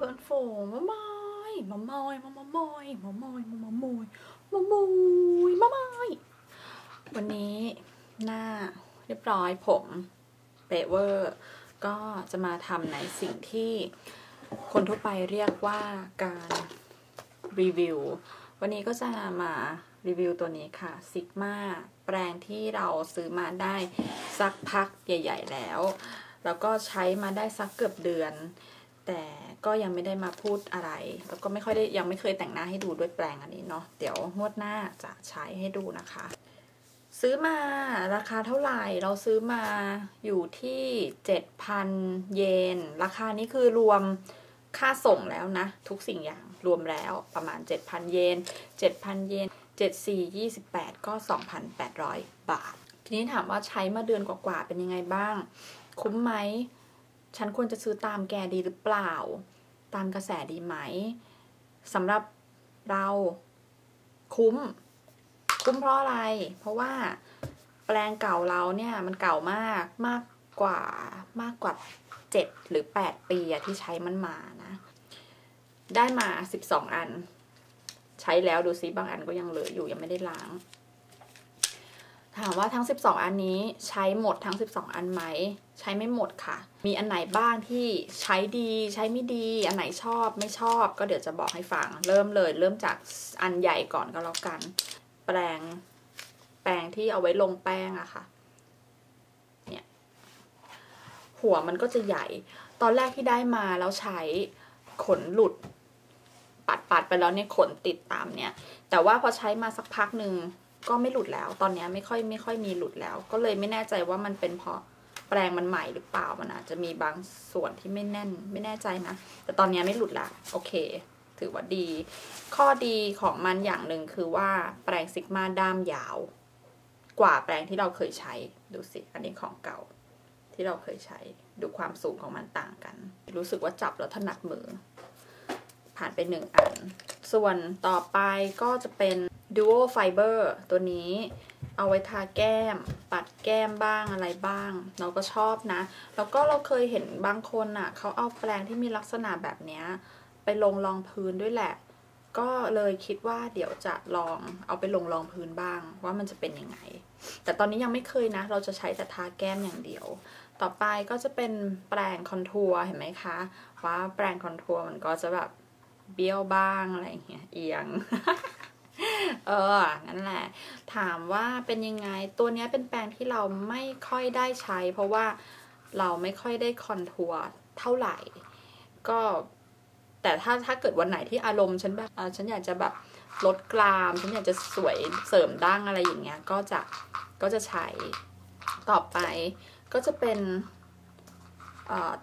กับอันโฟมามอยมามอยมามอยมามอยมามอยมามอยมามอยวันนี้หน้าเรียบร้อยผมเปเวอร์ก็จะมาทำในสิ่งที่คนทั่วไปเรียกว่าการรีวิว วันนี้ก็จะมารีวิวตัวนี้ค่ะซิกมาแปรงที่เราซื้อมาได้สักพักใหญ่ ๆ แล้ว แล้วก็ใช้มาได้สักเกือบเดือน แต่ ก็ยังไม่ได้มาพูดอะไร แล้วก็ไม่ค่อยได้ยังไม่เคยแต่งหน้าให้ดูด้วยแปรงอันนี้เนาะเดี๋ยวงวดหน้าจะใช้ให้ดูนะคะ ซื้อมาราคาเท่าไหร่เราซื้อมาอยู่ที่ 7,000 เยน ราคานี้คือรวมค่าส่งแล้วนะ ทุกสิ่งอย่างรวมแล้วประมาณ 7,000 เยน 7,000 เยน 74 28 ก็ 2,800 บาท ทีนี้ถามว่าใช้มาเดือนกว่าๆเป็นยังไงบ้าง คุ้มไหม ฉันควรจะซื้อตามแกดีหรือเปล่า ตามกระแสดีไหมสำหรับเราคุ้ม คุ้มเพราะอะไร เพราะว่าแปลงเก่าเราเนี่ยมันเก่ามากมากกว่ามากกว่าเจ็ดหรือแปดปีที่ใช้มันมานะ ได้มาสิบสองอัน ใช้แล้วดูซิบางอันก็ยังเหลืออยู่ยังไม่ได้ล้าง ถามว่าทั้ง 12 อันนี้ใช้หมดทั้ง 12 อันไหม ใช้ไม่หมดค่ะ มีอันไหนบ้างที่ใช้ดีใช้ไม่ดี อันไหนชอบไม่ชอบ ก็เดี๋ยวจะบอกให้ฟัง เริ่มเลย เริ่มจากอันใหญ่ก่อนก็แล้วกัน แปรงแปรงที่เอาไว้ลงแป้งอะค่ะ เนี่ย หัวมันก็จะใหญ่ ตอนแรกที่ได้มาแล้วใช้ขนหลุด ปัดปัดไปแล้วเนี่ยขนติดตามเนี่ย แต่ว่าพอใช้มาสักพักหนึ่ง ก็ไม่หลุดแล้ว ตอนนี้ไม่ค่อยไม่ค่อยมีหลุดแล้ว ก็เลยไม่แน่ใจว่ามันเป็นเพราะแปรงมันใหม่หรือเปล่ามันอาจจะมีบางส่วนที่ไม่แน่นไม่แน่ใจนะ แต่ตอนนี้ไม่หลุดละโอเค ถือว่าดี ข้อดีของมันอย่างหนึ่งคือว่าแปรงซิกมาด้ามยาว กว่าแปรงที่เราเคยใช้ดูสิ อันนี้ของเก่า ที่เราเคยใช้ดูความสูงของมันต่างกัน รู้สึกว่าจับแล้วถนัดมือ ผ่านไปหนึ่งอัน ส่วนต่อไปก็จะเป็น Duo Fiber ตัวนี้เอาไว้ทาแก้ม ปัดแก้มบ้างอะไรบ้าง เราก็ชอบนะ แล้วก็เราเคยเห็นบางคนอะเขาเอาแปรงที่มีลักษณะแบบนี้ไปลงรองพื้นด้วยแหละ ก็เลยคิดว่าเดี๋ยวจะลองเอาไปลงรองพื้นบ้าง ว่ามันจะเป็นยังไง แต่ตอนนี้ยังไม่เคยนะ เราจะใช้แต่ทาแก้มอย่างเดียว ต่อไปก็จะเป็นแปรงคอนทัวร์เห็นไหมคะ ว่าแปรงคอนทัวร์มันก็จะแบบเบี้ยวบ้างอะไรอย่างเงี้ยเอียง เออนั่นแหละ ถามว่าเป็นยังไงตัวนี้เป็นแปรงที่เราไม่ค่อยได้ใช้ เพราะว่าเราไม่ค่อยได้คอนทัวร์เท่าไหร่ ก็แต่ถ้าถ้าเกิดวันไหนที่อารมณ์ฉันแบบฉันอยากจะแบบลดกราม ฉันอยากจะสวยเสริมดั้งอะไรอย่างเงี้ย ก็จะก็จะใช้ต่อไปก็จะเป็น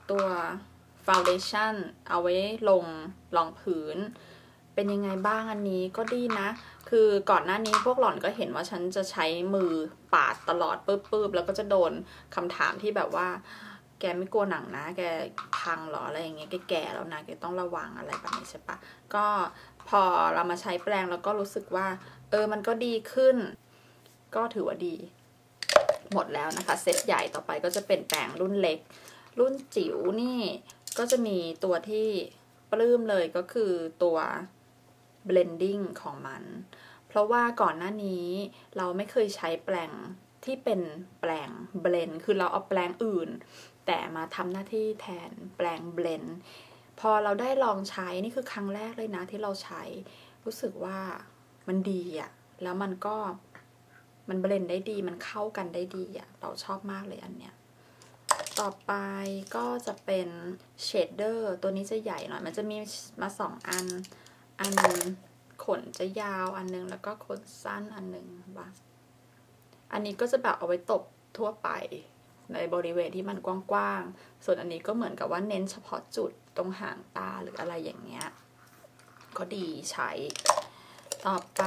ตัว foundation เอาไว้ลงรองพื้น เป็นยังไงบ้างอันนี้ก็ดีนะ คือก่อนหน้านี้พวกหล่อนก็เห็นว่าฉันจะใช้มือปาดตลอดปื๊บๆแล้วก็จะโดนคำถามที่แบบว่า แกไม่กลัวหนังนะ แกพังหรออะไรอย่างเงี้ยแกแก่แล้วนะแกต้องระวังอะไรแบบนี้ใช่ปะก็พอเรามาใช้แปรงแล้วก็รู้สึกว่า เออมันก็ดีขึ้น ก็ถือว่าดี หมดแล้วนะคะ เซตใหญ่ต่อไปก็จะเป็นแปรงรุ่นเล็ก รุ่นจิ๋วนี่ก็จะมีตัวที่ปลื้มเลยก็คือตัว blending ของมัน เพราะว่าก่อนหน้านี้เราไม่เคยใช้แปลงที่เป็นแปลง blend คือเราเอาแปลงอื่น แต่มาทำหน้าที่แทนแปลง blend พอเราได้ลองใช้นี่คือครั้งแรกเลยนะที่เราใช้ รู้สึกว่ามันดีอะแล้วมันก็มันเบลนได้ดีมันเข้ากันได้ดีอะเราชอบมากเลยอันเนี้ยต่อไปก็จะเป็นเชดเดอร์ตัวนี้จะใหญ่หน่อย มันจะมีมาสองอัน อันนึง ขนจะยาวอันนึง แล้วก็ขนสั้นอันนึงบ้างอันนี้ก็จะแบบเอาไว้ตบทั่วไปในบริเวณที่มันกว้างๆ ส่วนอันนี้ก็เหมือนกับว่าเน้นเฉพาะจุดตรงหางตาหรืออะไรอย่างเงี้ย ก็ดีใช้ ต่อไป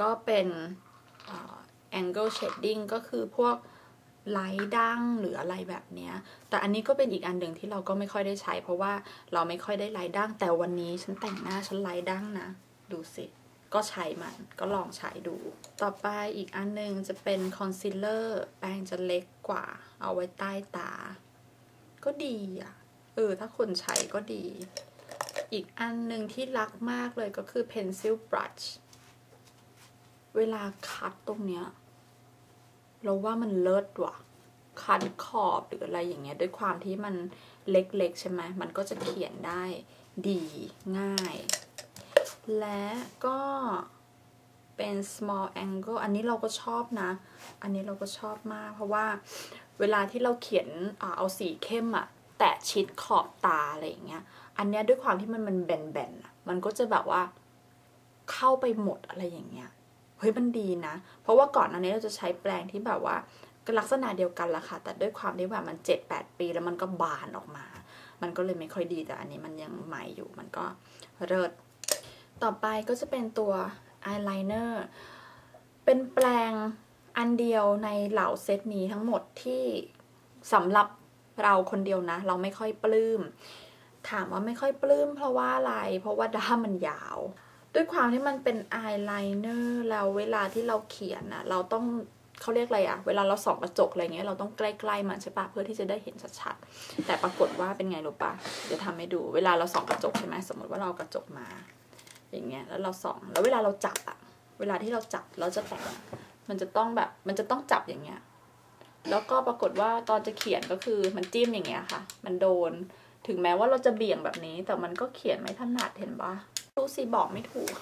ก็เป็น angle shading ก็คือพวกไลท์ดั้งหรืออะไรแบบเนี้ย แต่อันนี้ก็เป็นอีกอันหนึ่งที่เราก็ไม่ค่อยได้ใช้ เพราะว่าเราไม่ค่อยได้ไลท์ดั้งแต่วันนี้ฉันแต่งหน้าฉันไลท์ดั้งนะ ดูสิก็ใช้มันก็ลองใช้ดู ต่อไปอีกอันหนึ่งจะเป็นคอนซีลเลอร์แปรงจะเล็กกว่า เอาไว้ใต้ตา ก็ดีอะ เออ ถ้าคนใช้ก็ดี อีกอันหนึ่งที่รักมากเลยก็คือ pencil brush เวลาคัดตรงเนี้ย เราว่ามันเลิศว่ะ คัดขอบหรืออะไรอย่างเงี้ย ด้วยความที่มันเล็กๆใช่ไหมมันก็จะเขียนได้ดีง่าย และก็เป็น small angle อันนี้เราก็ชอบนะ อันนี้เราก็ชอบมาก เพราะว่าเวลาที่เราเขียนเอาสีเข้มอะแตะชิดขอบตาอะไรอย่างเงี้ย อันเนี้ยด้วยความที่มันมันแบนๆมันก็จะแบบว่าเข้าไปหมดอะไรอย่างเงี้ย เฮ้ยมันดีนะ เพราะว่าก่อนอันนี้เราจะใช้แปรงที่แบบว่าลักษณะเดียวกันละค่ะ แต่ด้วยความที่ว่ามันเจ็ดแปดปีแล้วมันก็บานออกมา มันก็เลยไม่ค่อยดีแต่อันนี้มันยังใหม่อยู่ มันก็เลิศ ต่อไปก็จะเป็นตัวอายไลเนอร์เป็นแปรงอันเดียวในเหล่าเซตนี้ทั้งหมดที่สำหรับเราคนเดียวนะ เราไม่ค่อยปลื้ม ถามว่าไม่ค่อยปลื้มเพราะว่าอะไร เพราะว่าด้ามมันยาว ด้วยความที่มันเป็นอายไลเนอร์แล้วเวลาที่เราเขียนนะเราต้องเขาเรียกอะไรอะเวลาเราส่องกระจกอะไรเงี้ยเราต้องใกล้ๆมันใช่ปะเพื่อที่จะได้เห็นชัดๆแต่ปรากฏว่าเป็นไงรู้ปะเดี๋ยวทำให้ดู เวลาเราส่องกระจกใช่ไหมสมมติว่าเรากระจกมา อย่างเงี้ยแล้วเราส่อง แล้วเวลาเราจับอะเวลาที่เราจับเราจะแต่งมันจะต้องแบบมันจะต้องจับอย่างเงี้ยแล้วก็ปรากฏว่าตอนจะเขียนก็คือมันจิ้มอย่างเงี้ยค่ะ มันโดนถึงแม้ว่าเราจะเบี่ยงแบบนี้ แต่มันก็เขียนไม่ถนัดเห็นปะรู้สิบอกไม่ถูก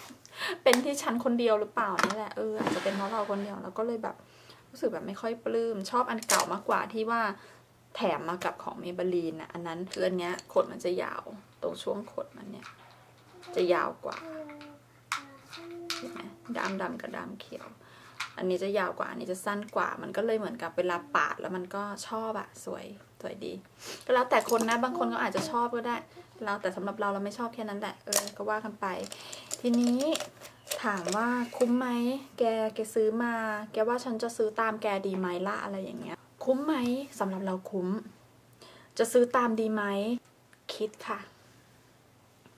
เป็นที่ฉันคนเดียวหรือเปล่านี่แหละเอออาจจะเป็นเพราะเราคนเดียวแล้วก็เลยแบบรู้สึกแบบไม่ค่อยปลื้มชอบอันเก่ามากกว่าที่ว่าแถมมากับของเมเบลีนอะอันนั้นคืออันเนี้ยขนมันจะยาวตรงช่วงขนมันเนี่ย จะยาวกว่าเห็นไหมดำดำกับดำเขียว อันนี้จะยาวกว่า อันนี้จะสั้นกว่า มันก็เลยเหมือนกับเวลาปาดแล้วมันก็ชอบอะสวยสวยดี ก็แล้วแต่คนนะ บางคนก็อาจจะชอบก็ได้แล้วแต่สำหรับเราเราไม่ชอบแค่นั้นแหละ เออ ก็ว่ากันไป ทีนี้ถามว่าคุ้มไหม แก แกซื้อมา แกว่าฉันจะซื้อตามแกดีไหมล่ะอะไรอย่างเงี้ย คุ้มไหมสำหรับเราคุ้ม จะซื้อตามดีไหม คิดค่ะ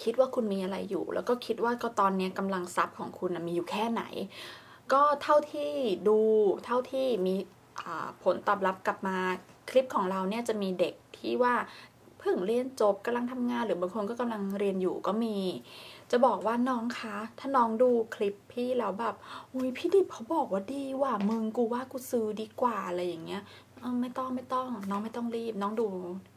คิดว่าคุณมีอะไรอยู่ แล้วก็คิดว่าก็ตอนนี้กำลังทรัพย์ของคุณมีอยู่แค่ไหน ก็เท่าที่ดูเท่าที่มีผลตอบรับกลับมาคลิปของเราเนี่ยจะมีเด็กที่ว่าเพิ่งเรียนจบกำลังทำงาน หรือบางคนก็กำลังเรียนอยู่ก็มี จะบอกว่าน้องคะ ถ้าน้องดูคลิปพี่แล้วแบบอุ้ยพี่ดิบเขาบอกว่าดีว่ะมึงกูว่ากูซื้อดีกว่าอะไรอย่างเงี้ยไม่ต้องไม่ต้องน้องไม่ต้องรีบ น้องดู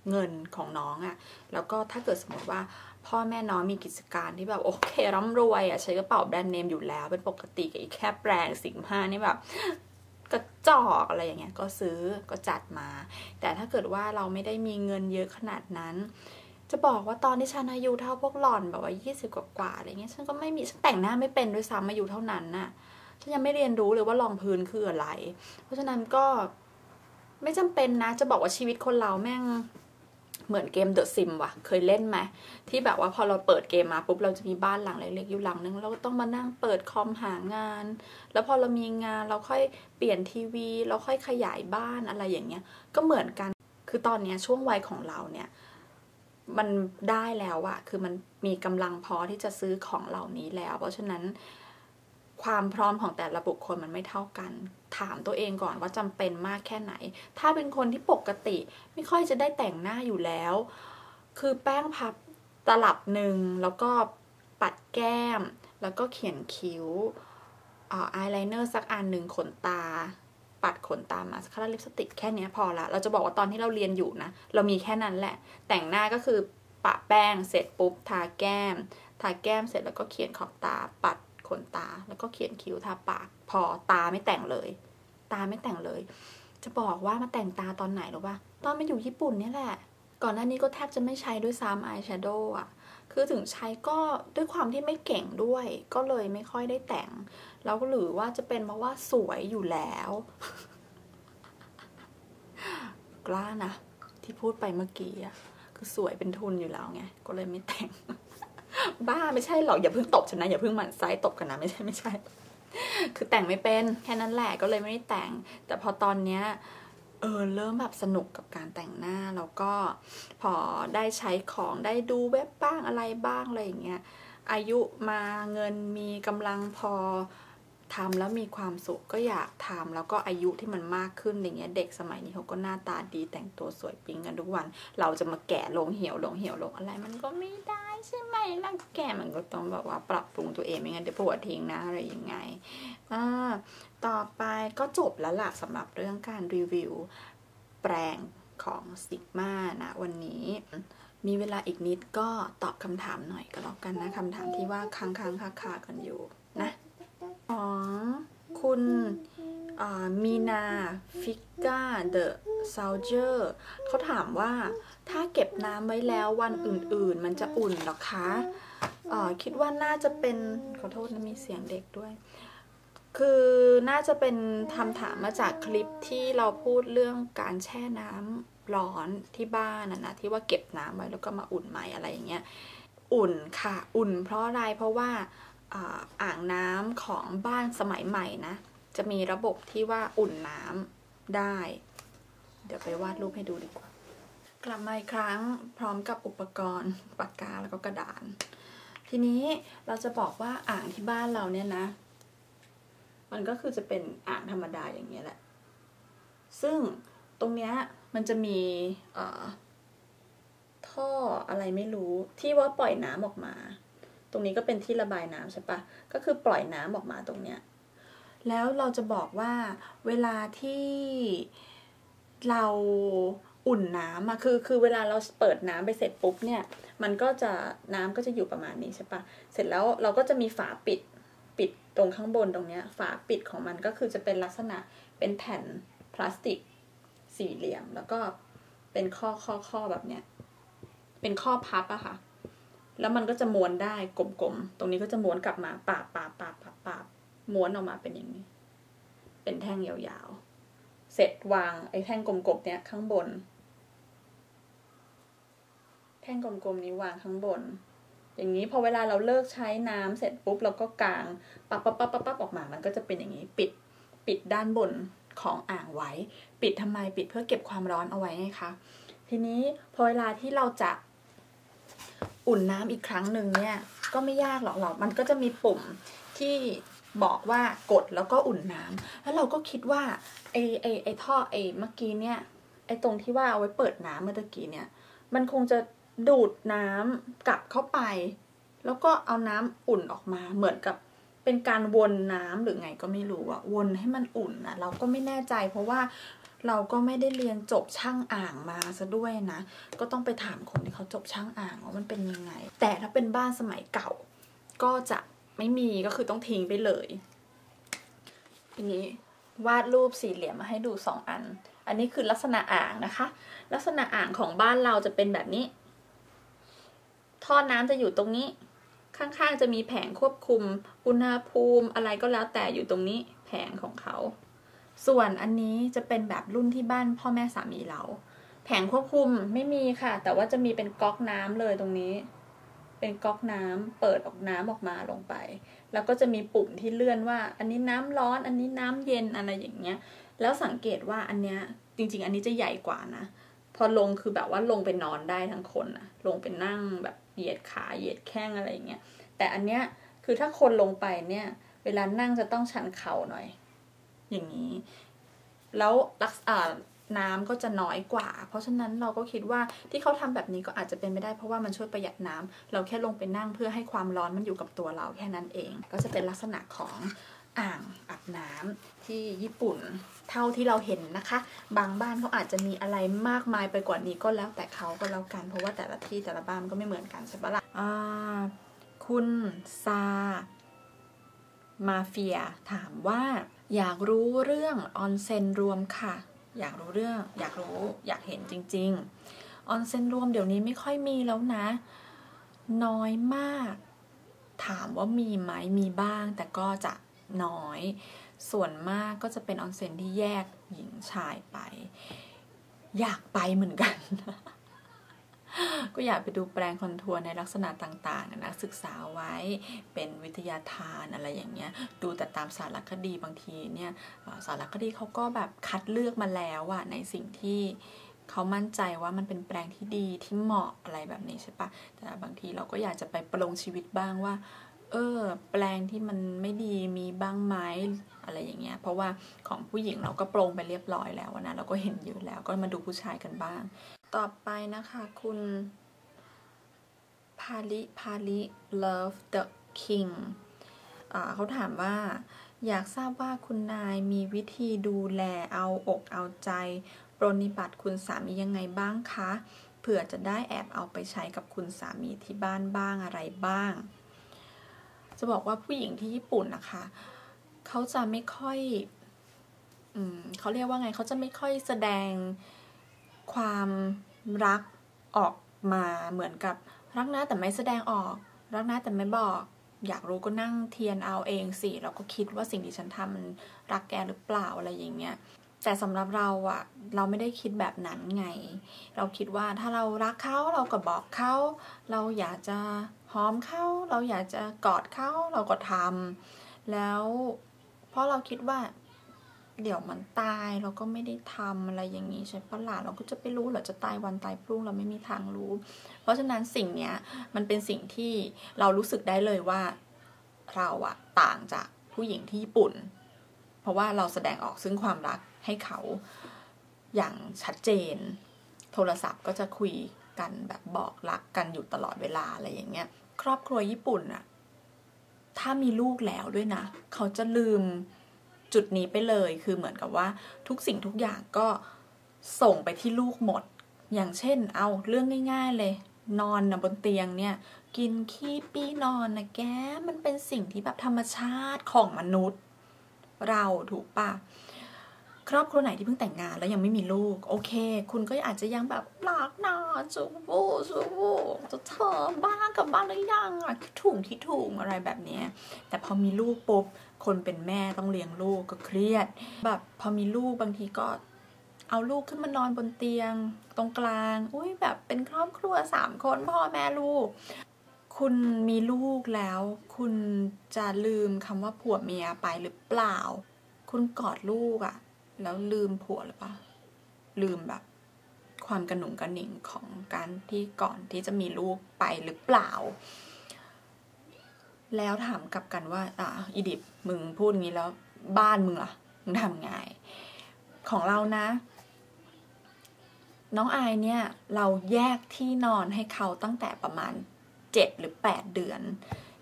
เงินของน้องอะ่ะแล้วก็ถ้าเกิดสมมติว่า พ่อแม่น้องมีกิจการที่แบบโอเคร่ำรวยอะ่ะใช้กระเป๋าแบรนด์เนมอยู่แล้วเป็นปกติกับอีกแค่แปลงสิงห้านี่แบบกระจอกอะไรอย่างเงี้ยก็ซื้อก็จัดมา แต่ถ้าเกิดว่าเราไม่ได้มีเงินเยอะขนาดนั้น จะบอกว่าตอนที่ฉันอายุเท่าพวกหล่อนแบบว่ายี่สิบกว่าๆอะไรเงี้ยฉันก็ไม่มีฉันแต่งหน้าไม่เป็นด้วยซ้ำอายุเท่านั้นน่ะฉันยังไม่เรียนรู้เลยว่ารองพื้นคืออะไร เพราะฉะนั้นก็ไม่จำเป็นนะจะบอกว่าชีวิตคนเราแม่ง เหมือนเกมเดอะซิมว่ะ เคยเล่นไหมที่แบบว่าพอเราเปิดเกมมาปุ๊บเราจะมีบ้านหลังเล็กๆอยู่หลังนึงเราก็ต้องมานั่งเปิดคอมหางาน แล้วพอเรามีงานเราค่อยเปลี่ยนทีวี เราค่อยขยายบ้านอะไรอย่างเงี้ย ก็เหมือนกัน คือตอนเนี้ยช่วงวัยของเราเนี่ยมันได้แล้วอะคือมันมีกำลังพอที่จะซื้อของเหล่านี้แล้ว เพราะฉะนั้นความพร้อมของแต่ละบุคคลมันไม่เท่ากัน ถามตัวเองก่อนว่าจำเป็นมากแค่ไหน ถ้าเป็นคนที่ปกติไม่ค่อยจะได้แต่งหน้าอยู่แล้ว คือแป้งพับตลับหนึ่งแล้วก็ปัดแก้ม แล้วก็เขียนคิ้วอายไลเนอร์สักอันหนึ่งขนตา ปัดขนตามาสคาราลิปสติกแค่นี้พอละ เราจะบอกว่าตอนที่เราเรียนอยู่นะ เรามีแค่นั้นแหละ แต่งหน้าก็คือปะแป้งเสร็จปุ๊บทาแก้ม ทาแก้มเสร็จแล้วก็เขียนขอบตาปัด ขนตาแล้วก็เขียนคิ้วทาปาก พอตาไม่แต่งเลย ตาไม่แต่งเลย จะบอกว่ามาแต่งตาตอนไหนหรอปะตอนมาอยู่ญี่ปุ่นนี่แหละ ก่อนหน้านี้ก็แทบจะไม่ใช้ด้วยซ้ำอายแชโดว์อะคือถึงใช้ก็ด้วยความที่ไม่เก่งด้วย ก็เลยไม่ค่อยได้แต่ง แล้วหรือว่าจะเป็นเพราะว่าสวยอยู่แล้ว กล้านะที่พูดไปเมื่อกี้อะคือสวยเป็นทุนอยู่แล้วไง ก็เลยไม่แต่ง บ้าไม่ใช่หรอกอย่าเพิ่งตบฉันนะอย่าเพิ่งหมั่นไส้ตบกันนะไม่ใช่ไม่ใช่ คือแต่งไม่เป็นแค่นั้นแหละก็เลยไม่ได้แต่ง แต่พอตอนเนี้ยเออเริ่มแบบสนุกกับการแต่งหน้าแล้วก็พอได้ใช้ของได้ดูเว็บบ้างอะไรบ้างอะไรอย่างเงี้ยอายุมาเงินมีกำลังพอ ทำแล้วมีความสุขก็อยากทำแล้วก็อายุที่มันมากขึ้นอย่างเงี้ยเด็กสมัยนี้เขาก็หน้าตาดีแต่งตัวสวยปิ๊งกันทุกวัน เราจะมาแก่ลงเหี่ยวลงเหี่ยวลงอะไร มันก็ไม่ได้ใช่ไหมร่างแก่มันก็ต้องแบบว่าปรับปรุงตัวเองไม่งั้นเดี๋ยวปวดทิ้งนะอะไรยังไงอ่าต่อไปก็จบแล้วล่ะสำหรับเรื่องการรีวิวแปลงของสิกมานะวันนี้มีเวลาอีกนิดก็ตอบคำถามหน่อยก็แล้วกันนะคำถามที่ว่าค้างๆคาๆกันอยู่ นะของคุณมีนาฟิก้าเดอะซาวเจอร์เขาถามว่าถ้าเก็บน้ำไว้แล้ววันอื่นๆ มันจะอุ่นหรอคะะคิดว่าน่าจะเป็น ขอโทษนะมีเสียงเด็กด้วย คือน่าจะเป็นทำถามมาจากคลิปที่เราพูดเรื่องการแช่น้ำร้อนที่บ้านนะนะที่ว่าเก็บน้ำไว้แล้วก็มาอุ่นใหม่อะไรอย่างเงี้ย อุ่นค่ะ อุ่นเพราะอะไรเพราะว่า อ่างน้ำของบ้านสมัยใหม่นะ จะมีระบบที่ว่าอุ่นน้ำได้ เดี๋ยวไปวาดรูปให้ดูดีกว่า กลับมาอีกครั้งพร้อมกับอุปกรณ์ปากกาแล้วก็กระดาน ทีนี้เราจะบอกว่าอ่างที่บ้านเราเนี่ยนะ มันก็คือจะเป็นอ่างธรรมดาอย่างเงี้ยแหละ ซึ่งตรงเนี้ยมันจะมีท่ออะไรไม่รู้ที่ว่าปล่อยน้ำออกมา รงนี้ก็เป็นที่ระบายน้ำใช่ปะก็คือปล่อยน้ำออกมาตรงเนี้ยแล้วเราจะบอกว่าเวลาที่เราอุ่นน้ำอะคือคือเวลาเราเปิดน้ำไปเสร็จปุ๊บเนี่ย มันก็จะน้ำก็จะอยู่ประมาณนี้ใช่ปะเสร็จแล้วเราก็จะมีฝาปิดปิดตรงข้างบนตรงเนี้ย ฝาปิดของมันก็คือจะเป็นลักษณะเป็นแผ่นพลาสติกสี่เหลี่ยม แล้วก็เป็นข้อข้อข้อแบบเนี้ยเป็นข้อพับอะค่ะ แล้วมันก็จะม้วนได้กลมๆ ตรงนี้ก็จะม้วนกลับมาปาบปาบปาบปาบปาบม้วนออกมาเป็นอย่างนี้ เป็นแท่งยาวๆ เสร็จวางไอ้แท่งกลมๆเนี้ยข้างบน แท่งกลมๆนี้วางข้างบน อย่างนี้พอเวลาเราเลิกใช้น้ำเสร็จปุ๊บเราก็กางปับปับปับปับออกมา มันก็จะเป็นอย่างนี้ ปิดปิดด้านบนของอ่างไว้ ปิดทำไมปิดเพื่อเก็บความร้อนเอาไว้ไงคะ ทีนี้พอเวลาที่เราจะ อุ่นน้ำอีกครั้งหนึ่งเนี่ยก็ไม่ยากหรอกหรอกมันก็จะมีปุ่มที่บอกว่ากดแล้วก็อุ่นน้ำแล้วเราก็คิดว่าไอไอไอท่อไอเมื่อกี้เนี่ยไอตรงที่ว่าเอาไว้เปิดน้ำเมื่อกี้เนี่ย มันคงจะดูดน้ำกลับเข้าไป แล้วก็เอาน้ำอุ่นออกมาเหมือนกับเป็นการวนน้ำหรือไงก็ไม่รู้อะวนให้มันอุ่นนะเราก็ไม่แน่ใจ เพราะว่า เราก็ไม่ได้เรียนจบช่างอ่างมาซะด้วยนะ ก็ต้องไปถามคนที่เขาจบช่างอ่างว่ามันเป็นยังไง แต่ถ้าเป็นบ้านสมัยเก่า ก็จะไม่มีก็คือต้องทิ้งไปเลยทีนี้วาดรูปสี่เหลี่ยมมาให้ดูสองอัน อันนี้คือลักษณะอ่างนะคะ ลักษณะอ่างของบ้านเราจะเป็นแบบนี้ ท่อน้ำจะอยู่ตรงนี้ ข้างๆจะมีแผงควบคุม อุณหภูมิอะไรก็แล้วแต่อยู่ตรงนี้ แผงของเขา ส่วนอันนี้จะเป็นแบบรุ่นที่บ้านพ่อแม่สามีเรา แผงควบคุมไม่มีค่ะ แต่ว่าจะมีเป็นก๊อกน้ำเลยตรงนี้ เป็นก๊อกน้ำเปิดออกน้ำออกมาลงไป แล้วก็จะมีปุ่มที่เลื่อนว่า อันนี้น้ำร้อน อันนี้น้ำเย็นอะไรอย่างเงี้ย แล้วสังเกตว่าอันเนี้ยจริง ๆ อันนี้จะใหญ่กว่านะพอลงคือแบบว่าลงไปนอนได้ทั้งคนนะลงไปนั่งแบบเหยียดขาเหยียดแข้งอะไรเงี้ยแต่อันเนี้ยคือถ้าคนลงไปเนี่ย เวลานั่งจะต้องชันเข่าหน่อย อย่างนี้ แล้วลักษณะน้ำก็จะน้อยกว่า เพราะฉะนั้นเราก็คิดว่าที่เขาทำแบบนี้ก็อาจจะเป็นไม่ได้เพราะว่ามันช่วยประหยัดน้ำเราแค่ลงไปนั่งเพื่อให้ความร้อนมันอยู่กับตัวเราแค่นั้นเอง ก็จะเป็นลักษณะของอ่างอาบน้ำที่ญี่ปุ่น เท่าที่เราเห็นนะคะ บางบ้านเขาอาจจะมีอะไรมากมายไปกว่านี้ก็แล้วแต่เขาก็แล้วกัน เพราะว่าแต่ละที่แต่ละบ้านก็ไม่เหมือนกันใช่ปะละ่ะคุณซามาเฟียถามว่า อยากรู้เรื่องออนเซนรวมค่ะ อยากรู้เรื่อง อยากรู้อยากเห็นจริง ๆ ออนเซนรวมเดี๋ยวนี้ไม่ค่อยมีแล้วนะ น้อยมาก ถามว่ามีไหมมีบ้าง แต่ก็จะน้อย ส่วนมากก็จะเป็นออนเซนที่แยกหญิงชายไป อยากไปเหมือนกัน ก็อยากไปดูแปลงคอนทัวร์ในลักษณะต่างๆนะศึกษาไว้เป็นวิทยาทานอะไรอย่างเงี้ยดูแต่ตามสารคดีบางทีเนี่ยสารคดีเขาก็แบบคัดเลือกมาแล้วอะในสิ่งที่เขามั่นใจว่ามันเป็นแปลงที่ดีที่เหมาะอะไรแบบนี้ใช่ปะแต่บางทีเราก็อยากจะไปประลงชีวิตบ้างว่า เออ แปลงที่มันไม่ดีมีบ้างไหมอะไรอย่างเงี้ย เพราะว่าของผู้หญิงเราก็โปรงไปเรียบร้อยแล้วนะ เราก็เห็นอยู่แล้ว ก็มาดูผู้ชายกันบ้าง ต่อไปนะคะ คุณพาลิพาลิ love the king เขาถามว่าอยากทราบว่าคุณนายมีวิธีดูแลเอาอกเอาใจ ปรนิบัติคุณสามียังไงบ้างคะ เผื่อจะได้แอบเอาไปใช้กับคุณสามีที่บ้านบ้างอะไรบ้าง จะบอกว่าผู้หญิงที่ญี่ปุ่นนะคะ เขาจะไม่ค่อยอเขาเรียกว่าไงเขาจะไม่ค่อยแสดง ความรักออกมาเหมือนกับรักนะแต่ไม่แสดงออก รักนะแต่ไม่บอก อยากรู้ก็นั่งเทียนเอาเองสิเราก็คิดว่าสิ่งที่ฉันทำมันรักแกหรือเปล่าอะไรอย่างเงี้ยแต่สำหรับเราอะเราไม่ได้คิดแบบนั้นไง เราคิดว่าถ้าเรารักเขาเราก็บอกเขาเราอยากจะหอมเขาเราอยากจะกอดเขาเราก็ทำแล้วเพราะเราคิดว่า เดี๋ยวมันตายเราก็ไม่ได้ทำอะไรอย่างนี้ใช่ปะล่ะเราก็จะไปรู้หรอจะตายวันตายพรุ่งเราไม่มีทางรู้ เพราะฉะนั้นสิ่งเนี้ยมันเป็นสิ่งที่เรารู้สึกได้เลยว่าเราอะต่างจากผู้หญิงที่ญี่ปุ่น เพราะว่าเราแสดงออกซึ่งความรักให้เขาอย่างชัดเจน โทรศัพท์ก็จะคุยกันแบบบอกรักกันอยู่ตลอดเวลาอะไรอย่างเงี้ย ครอบครัวญี่ปุ่นอะถ้ามีลูกแล้วด้วยนะ เขาจะลืม จุดนี้ไปเลย คือเหมือนกับว่าทุกสิ่งทุกอย่างก็ส่งไปที่ลูกหมด อย่างเช่น เอาเรื่องง่าย ๆเลย นอนนะบนเตียงเนี่ย กินขี้ปี้นอนนะแกมันเป็นสิ่งที่แบบธรรมชาติของมนุษย์ เราถูกปะครอบครัวไหนที่เพิ่งแต่งงานแล้วยังไม่มีลูก โอเค คุณก็อาจจะยังแบบหลักนอนจูบูจูบูจะเธอบ้านกับบ้านหรือยังอะคิดถูกคิดถูกอะไรแบบนี้แต่พอมีลูกปุ๊บ คนเป็นแม่ต้องเลี้ยงลูกก็เครียด แบบพอมีลูกบางทีก็เอาลูกขึ้นมานอนบนเตียง ตรงกลาง อุ้ยแบบเป็นครอบครัวสามคนพ่อแม่ลูก คุณมีลูกแล้ว คุณจะลืมคำว่าผัวเมียไปหรือเปล่า คุณกอดลูกอะแล้วลืมผัวหรือเปล่า ลืมแบบความกระหนุ่งกระหนิงของการที่ก่อนที่จะมีลูกไปหรือเปล่า แล้วถามกลับกันว่าอะอีดิบมึงพูดงี้แล้วบ้านมึงล่ะมึงทำไงของเรานะ น้องอายเนี่ย เราแยกที่นอนให้เขาตั้งแต่ประมาณเจ็ดหรือแปดเดือน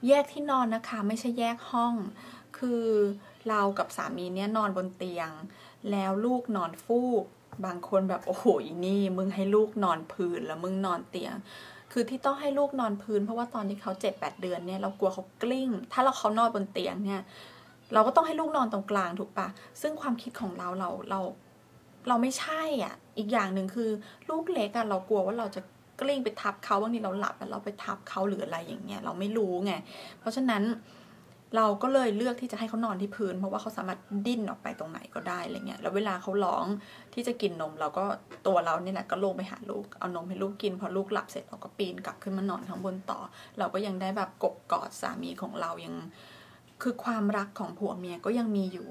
แยกที่นอนนะคะ ไม่ใช่แยกห้อง คือเรากับสามีเนี่ยนอนบนเตียง แล้วลูกนอนฟูก บางคนแบบโอ้โหนี่ มึงให้ลูกนอนพื้นแล้วมึงนอนเตียง คือที่ต้องให้ลูกนอนพื้น เพราะว่าตอนที่เขาเจ็ดแปดเดือนเนี่ยเรากลัวเขากลิ้ง ถ้าเราเขานอนบนเตียงเนี่ย เราก็ต้องให้ลูกนอนตรงกลางถูกปะซึ่งความคิดของเราเราเราเราไม่ใช่อะ อีกอย่างหนึ่งคือ ลูกเล็กอะเรากลัวว่าเราจะกลิ้งไปทับเขาบางทีเราหลับแล้วเราไปทับเขาหรืออะไรอย่างเงี้ยเราไม่รู้ไงเพราะฉะนั้น เราก็เลยเลือกที่จะให้เขานอนที่พื้น เพราะว่าเขาสามารถดิ้นออกไปตรงไหนก็ได้อะไรเงี้ยแล้วเวลาเขาร้องที่จะกินนมเราก็ตัวเราเนี่ยแหละก็ลงไปหาลูกเอานมให้ลูกกิน พอลูกหลับเสร็จเราก็ปีนกลับขึ้นมานอนข้างบนต่อ เราก็ยังได้แบบกบกอดสามีของเรายัง คือความรักของผัวเมียก็ยังมีอยู่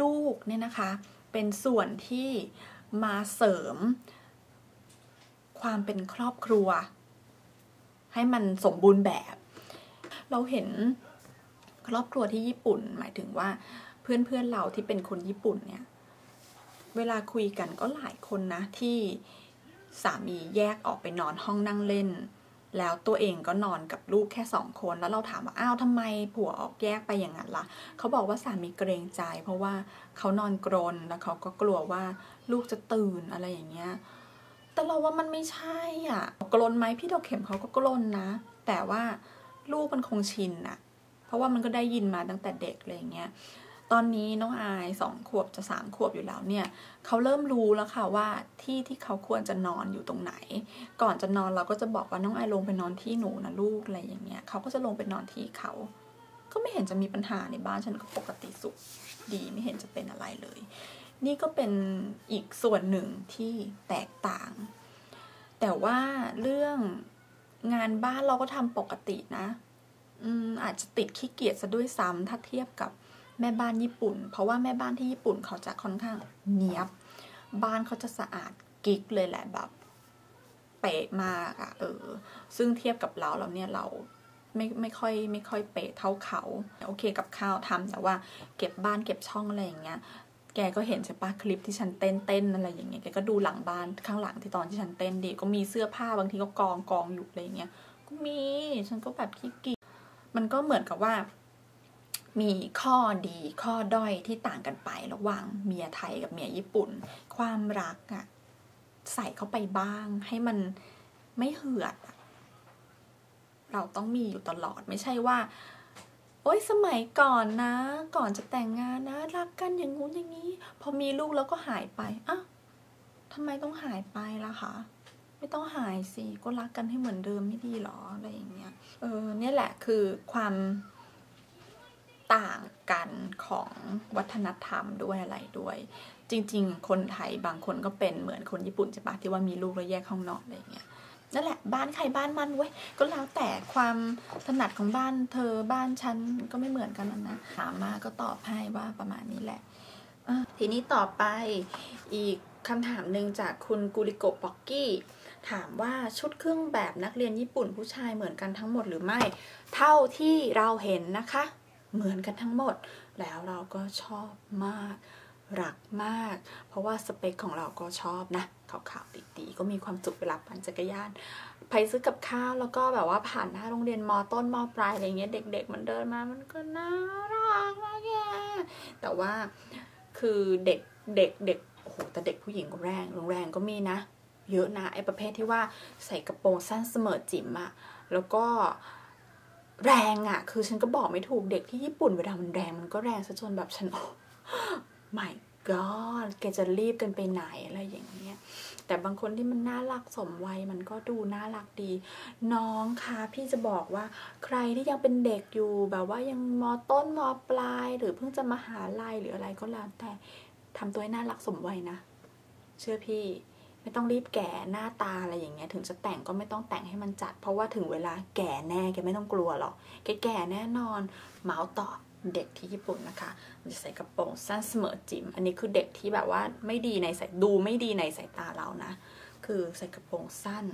ลูกเนี่ยนะคะ เป็นส่วนที่มาเสริม ความเป็นครอบครัว ให้มันสมบูรณ์แบบ เราเห็น ครอบครัวที่ญี่ปุ่น หมายถึงว่าเพื่อนเพื่อนเราที่เป็นคนญี่ปุ่นเนี่ย เวลาคุยกันก็หลายคนนะที่สามีแยกออกไปนอนห้องนั่งเล่น แล้วตัวเองก็นอนกับลูกแค่สองคน แล้วเราถามว่าอ้าวทำไมผัวออกแยกไปอย่างนั้นละ่ะ เขาบอกว่าสามีเกรงใจ เพราะว่าเขานอนกรนแล้วเขาก็กลัวว่าลูกจะตื่นอะไรอย่างเงี้ยแต่เราว่ามันไม่ใช่อะกรนไหมพี่ดอกเข็มเขาก็กรนนะ แต่ว่าลูกมันคงชินอะ เพราะว่ามันก็ได้ยินมาตั้งแต่เด็กอะไรเงี้ยตอนนี้น้องอายสองขวบจะสามขวบอยู่แล้วเนี่ยเขาเริ่มรู้แล้วค่ะว่าที่ที่เขาควรจะนอนอยู่ตรงไหน ก่อนจะนอนเราก็จะบอกว่าน้องอายลงไปนอนที่หนูนะลูกอะไรอย่างเงี้ยเขาก็จะลงไปนอนที่เขา ก็ไม่เห็นจะมีปัญหาในบ้านฉันก็ปกติสุขดีไม่เห็นจะเป็นอะไรเลย นี่ก็เป็นอีกส่วนหนึ่งที่แตกต่าง แต่ว่าเรื่องงานบ้านเราก็ทำปกตินะ อาจจะติดขี้เกียจซะด้วยซ้ำถ้าเทียบกับแม่บ้านญี่ปุ่น เพราะว่าแม่บ้านที่ญี่ปุ่นเขาจะค่อนข้างเนียบ บ้านเขาจะสะอาดกิ๊กเลยแหละแบบเป๊ะมากอะเออ ซึ่งเทียบกับเราแล้วเนี่ยเราไม่ไม่ค่อยไม่ค่อยเป๊ะเท่าเขา โอเคกับข้าวทำแต่ว่าเก็บบ้านเก็บช่องอะไรอย่างเงี้ย แกก็เห็นใช่ปะคลิปที่ฉันเต้นเต้นอะไรอย่างเงี้ย แกก็ดูหลังบ้านข้างหลังที่ตอนที่ฉันเต้นดีก็มีเสื้อผ้าบางทีก็กองกองอยู่อะไรอย่างเงี้ย ก็มี ฉันก็แบบขี้เกียจ มันก็เหมือนกับว่า มีข้อดีข้อด้อยที่ต่างกันไประหว่างเมียไทยกับเมียญี่ปุ่น ความรักอะใส่เข้าไปบ้าง ให้มันไม่เหือดเราต้องมีอยู่ตลอดไม่ใช่ว่า โอ๊ยสมัยก่อนนะ ก่อนจะแต่งงานนะ รักกันอย่างงู้นอย่างนี้ พอมีลูกแล้วก็หายไปอ้าวทำไมต้องหายไปล่ะคะ ไม่ต้องหายสิ ก็รักกันให้เหมือนเดิมไม่ดีหรออะไรอย่างเงี้ย เออเนี่ยแหละคือความต่างกันของวัฒนธรรมด้วยอะไรด้วย จริง ๆ คนไทยบางคนก็เป็นเหมือนคนญี่ปุ่นใช่ปะที่ว่ามีลูกแล้วแยกห้องนอนอะไรเงี้ยนั่นแหละบ้านใครบ้านมันเว้ยก็แล้วแต่ความถนัดของบ้านเธอบ้านฉันก็ไม่เหมือนกันนะถามมาก็ตอบให้ว่าประมาณนี้แหละทีนี้ต่อไปอีกคำถามหนึ่งจากคุณกุริโกป็อกกี้ ถามว่าชุดเครื่องแบบนักเรียนญี่ปุ่นผู้ชายเหมือนกันทั้งหมดหรือไม่ เท่าที่เราเห็นนะคะ เหมือนกันทั้งหมด แล้วเราก็ชอบมากรักมาก เพราะว่าสเปคของเราก็ชอบนะขาวๆตีๆก็มีความสุขเวลาปั่นจักรยานไปซื้อกับข้าวแล้วก็แบบว่าผ่านหน้าโรงเรียนมอต้นมอปลายอะไรเงี้ยเด็ก ๆ มันเดินมามันก็น่ารักมากแยแต่ว่าคือเด็กเด็กเด็กโอ้โหแต่เด็กผู้หญิงก็แรงโรงแรงก็มีนะ เยอะนะไอ้ประเภทที่ว่าใส่กระโปรงสั้นเสมอจิ๋มอะแล้วก็แรงอะคือฉันก็บอกไม่ถูกเด็กที่ญี่ปุ่นเวลามันแรงมันก็แรงซะจนแบบฉันโอ้ไม่ก็แกจะรีบกันไปไหนอะไรอย่างเงี้ย แต่บางคนที่มันน่ารักสมวัยมันก็ดูน่ารักดี น้องคะพี่จะบอกว่าใครที่ยังเป็นเด็กอยู่แบบว่ายังมอต้นมอปลาย หรือเพิ่งจะมาหาลัยหรืออะไรก็แล้วแต่ทำตัวให้น่ารักสมวัยนะ เชื่อพี่ ไม่ต้องรีบแก่หน้าตาอะไรอย่างเงี้ยถึงจะแต่งก็ไม่ต้องแต่งให้มันจัด เพราะว่าถึงเวลาแก่แน่แกไม่ต้องกลัวหรอกแกแก่แน่นอนเมาส์ต่อเด็กที่ญี่ปุ่นนะคะจะใส่กระโปรงสั้นเสมอจิมอันนี้คือเด็กที่แบบว่าไม่ดีในสายดูไม่ดีในสายตาเรานะ คือใส่กระโปรงสั้น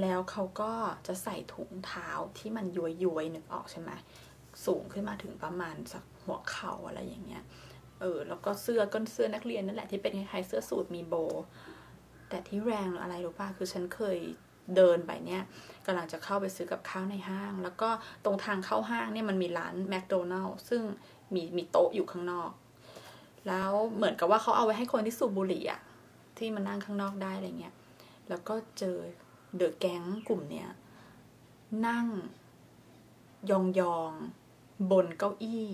แล้วเขาก็จะใส่ถุงเท้าที่มันย้วยย้วยนึกออกใช่ไหมสูงขึ้นมาถึงประมาณสักหัวเข่าอะไรอย่างเงี้ยเออแล้วก็เสื้อก็เสื้อนักเรียนนั่นแหละที่เป็นคล้ายๆเสื้อสูทมีโบ แต่ที่แรงหรืออะไรรู้ป่ะคือฉันเคยเดินไปเนี่ยกำลังจะเข้าไปซื้อกับข้าวในห้าง แล้วก็ตรงทางเข้าห้างเนี่ยมันมีร้านแมคโดนัลล์ซึ่งมีมีโต๊ะอยู่ข้างนอก แล้วเหมือนกับว่าเขาเอาไว้ให้คนที่สูบบุหรี่อะที่มานั่งข้างนอกได้อะไรเงี้ย แล้วก็เจอเดอะแก๊งกลุ่มเนี้ยนั่งยองยองบนเก้าอี้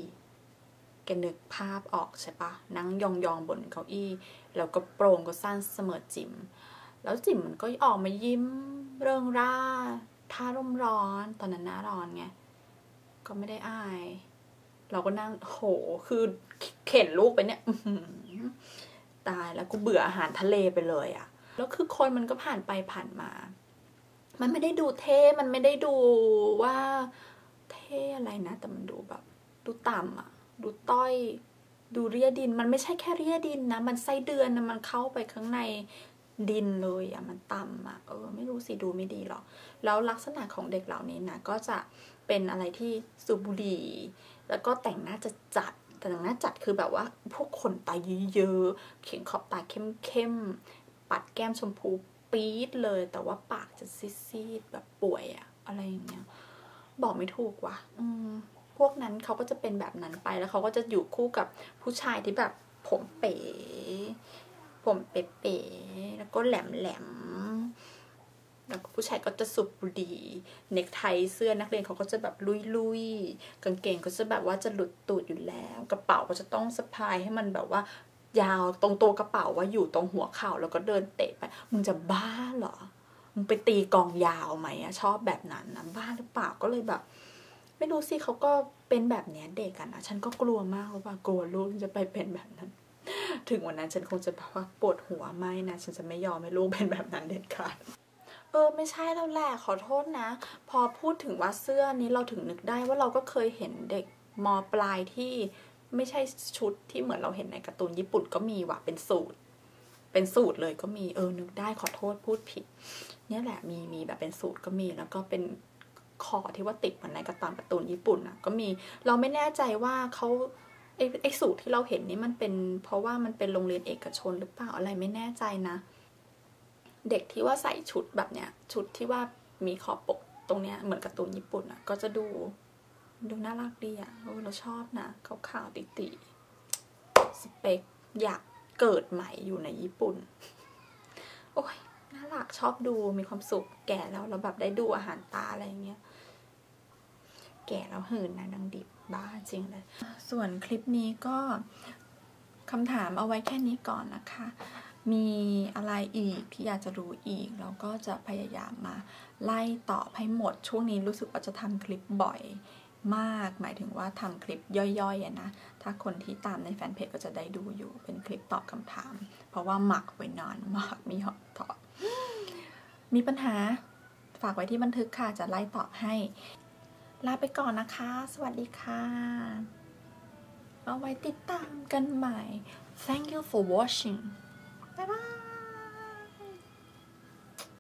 แกนึกภาพออกใช่ปะนั่งยองยองบนเก้าอี้ แล้วก็โปร่งก็สั้นเสมอจิ๋มแล้วจิ๋มมันก็ออกมายิ้มเริงร่าท่าร่มร้อนตอนนั้นหน้าร้อนไงก็ไม่ได้อาย เราก็นั่งโหคือเข็นลูกไปเนี่ยตายแล้วกูเบื่ออาหารทะเลไปเลยอะแล้วคือคนมันก็ผ่านไปผ่านมา มันไม่ได้ดูเท่ มันไม่ได้ดูว่า เท่อะไรนะ แต่มันดูแบบ ดูต่ำอะ ดูต้อย ดูเรียดิน มันไม่ใช่แค่เรียดินนะ มันไส้เดือนนะมันเข้าไปข้างในดินเลยอะมันต่ำอะเออ ไม่รู้สิดูไม่ดีหรอก แล้วลักษณะของเด็กเหล่านี้นะก็จะเป็นอะไรที่สูบบุหรี่ แล้วก็แต่งหน้าจะจัดแต่งหน้าจัดคือแบบว่าพวกขนตาเยอะๆเขียนขอบตาเข้มๆ ปัดแก้มชมพูปี๊ดเลย แต่ว่าปากจะซีดๆแบบป่วยอะอะไรอย่างเงี้ย บอกไม่ถูกว่ะ อืม พวกนั้นเขาก็จะเป็นแบบนั้นไปแล้วเขาก็จะอยู่คู่กับผู้ชายที่แบบผมเป๋ ผมเป๋ๆแล้วก็แหลมแหลมแล้วผู้ชายก็จะสุบบุดีเน็กไทเสื้อนักเรียนเขาก็จะแบบลุยๆกางเกงก็จะแบบว่าจะหลุดตูดอยู่แล้ว กระเป๋าก็จะต้องสะพายให้มันแบบว่ายาวตรงตัวกระเป๋าว่าอยู่ตรงหัวเข่าแล้วก็เดินเตะไปมึงจะบ้าเหรอมึงไปตีกองยาวไหมอะชอบแบบนั้นนะบ้าหรือเปล่าก็เลยแบบ ไม่รู้สิเขาก็เป็นแบบนี้เด็กกันนะฉันก็กลัวมากเลยว่ากลัวลูกจะไปเป็นแบบนั้น ถึงวันนั้นฉันคงจะแบบว่าปวดหัวไม่นะฉันจะไม่ยอมให้ลูกเป็นแบบนั้นเด็ดขาดเออไม่ใช่แล้วแหละขอโทษนะ พอพูดถึงว่าเสื้อนี้เราถึงนึกได้ว่าเราก็เคยเห็นเด็กมปลายที่ไม่ใช่ชุดที่เหมือนเราเห็นในการ์ตูนญี่ปุ่นก็มีว่ะเป็นสูตร เป็นสูตรเลยก็มีเออนึกได้ขอโทษพูดผิด เนี่ยแหละมีมีแบบเป็นสูตรก็มีแล้วก็เป็น คอที่ว่าติดเหมือนในการ์ตูนการ์ตูนญี่ปุ่นอะก็มีเราไม่แน่ใจว่าเขาไอ้ไอสูตรที่เราเห็นนี่มันเป็น เพราะว่ามันเป็นโรงเรียนเอกชนหรือเปล่าอะไรไม่แน่ใจนะ เด็กที่ว่าใส่ชุดแบบเนี้ยชุดที่ว่ามีขอบปกตรงเนี้ยเหมือนการ์ตูนญี่ปุ่นอะก็จะดูดูน่ารักดีอะเราชอบนะขาวๆติๆสเปคอยากเกิดใหม่อยู่ในญี่ปุ่น โอ้ย น่ารักชอบดูมีความสุขแก่แล้วเราแบบได้ดูอาหารตาอะไรอย่างเงี้ย แก่แล้วหื่นนะนางดิบบ้าจริงเลย ส่วนคลิปนี้ก็คำถามเอาไว้แค่นี้ก่อนนะคะ มีอะไรอีกที่อยากจะรู้อีก เราก็จะพยายามมาไล่ตอบให้หมด ช่วงนี้รู้สึกว่าจะทำคลิปบ่อยมาก หมายถึงว่าทำคลิปย่อยๆนะ ถ้าคนที่ตามในแฟนเพจก็จะได้ดูอยู่เป็นคลิปตอบคำถาม เพราะว่าหมักไว้นานมากมีหอตอบ มีปัญหาฝากไว้ที่บันทึกค่ะ จะไล่ตอบให้ ลาไปก่อนนะคะ สวัสดีค่ะ เอาไว้ติดตามกันใหม่ thank you for watching บ๊ายบาย